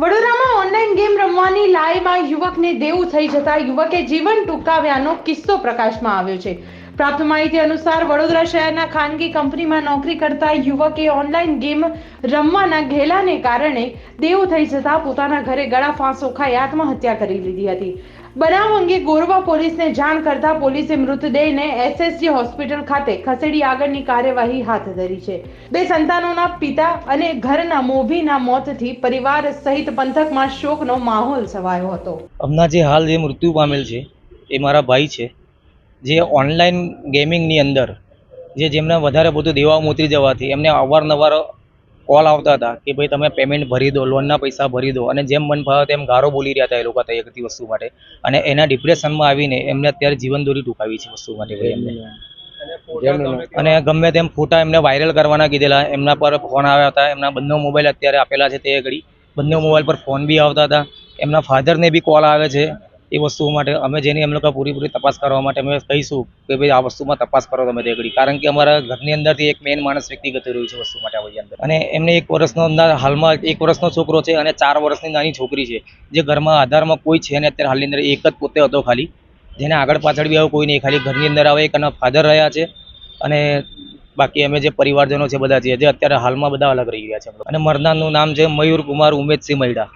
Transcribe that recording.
વડોદરામાં online game રમવાની લાઈમાં યુવકને દેવું થઈ જતા યુવકે જીવન ટૂંકાવ્યાનો કિસ્સો પ્રકાશમાં આવ્યો છે. પ્રાપ્ત માહિતી અનુસાર વડોદરા શહેરના ખાનગી કંપનીમાં નોકરી કરતા યુવકે ઓનલાઈન ગેમ રમવાના ઘેલાને કારણે દેવ થઈ જતા પોતાના ઘરે ગળા ફાંસો ખાઈ આત્મહત્યા કરી લીધી હતી. બનાવ અંગે ગોરવા પોલીસને જાણ કરતા પોલીસે મૃતદેહને એસએસજી હોસ્પિટલ ખાતે ખસેડી આગળની કાર્યવાહી હાથ ધરી છે. બે સંતાનોના પિતા અને ઘરના મોભીના મોતથી પરિવાર સહિત પંથકમાં શોકનો માહોલ છવાયો હતો. હમણાં જે હાલ જે મૃત્યુ પામેલ છે, એ મારા ભાઈ છે. જે ઓનલાઈન ગેમિંગની અંદર, જે જેમને વધારે બધું દેવાઓ ઉતરી જવાથી એમને અવારનવાર કોલ આવતા હતા કે ભાઈ તમે પેમેન્ટ ભરી દો લોનના પૈસા ભરી દો અને જેમ મન ફાવે તેમ ગારો બોલી રહ્યા હતા એ લોકો બધી વસ્તુ માટે. અને એના ડિપ્રેશનમાં આવીને એમને અત્યારે જીવન દોરી ટૂંકાવી છે વસ્તુ માટે અને ગમે તેમ ફોટા એમને વાયરલ કરવાના કીધેલા, એમના પર ફોન આવ્યા હતા, એમના બંને મોબાઈલ અત્યારે આપેલા છે તે ઘડી. બંને મોબાઈલ પર ફોન બી આવતા હતા. એમના ફાધરને બી કોલ આવે છે. એ વસ્તુઓ માટે અમે જેની એમ લોકો પૂરીપૂરી તપાસ કરવા માટે અમે કહીશું કે ભાઈ આ વસ્તુમાં તપાસ કરો તમે તે કારણ કે અમારા ઘરની અંદરથી એક મેઇન માણસ વ્યક્તિ ગતિ રહ્યું છે વસ્તુ માટે આવી અંદર. અને એમને એક વર્ષનો અંદર હાલમાં એક વર્ષનો છોકરો છે અને ચાર વર્ષની નાની છોકરી છે, જે ઘરમાં આધારમાં કોઈ છે ને અત્યારે હાલની અંદર એક જ પોતે હતો ખાલી. જેને આગળ પાછળ બી આવું કોઈ નહીં, ખાલી ઘરની અંદર આવે એક એના ફાધર રહ્યા છે. અને બાકી અમે જે પરિવારજનો છે બધા જે અત્યારે હાલમાં બધા અલગ રહી ગયા છે. અને મરનારનું નામ છે મયુર કુમાર ઉમેશસિંહ મૈડા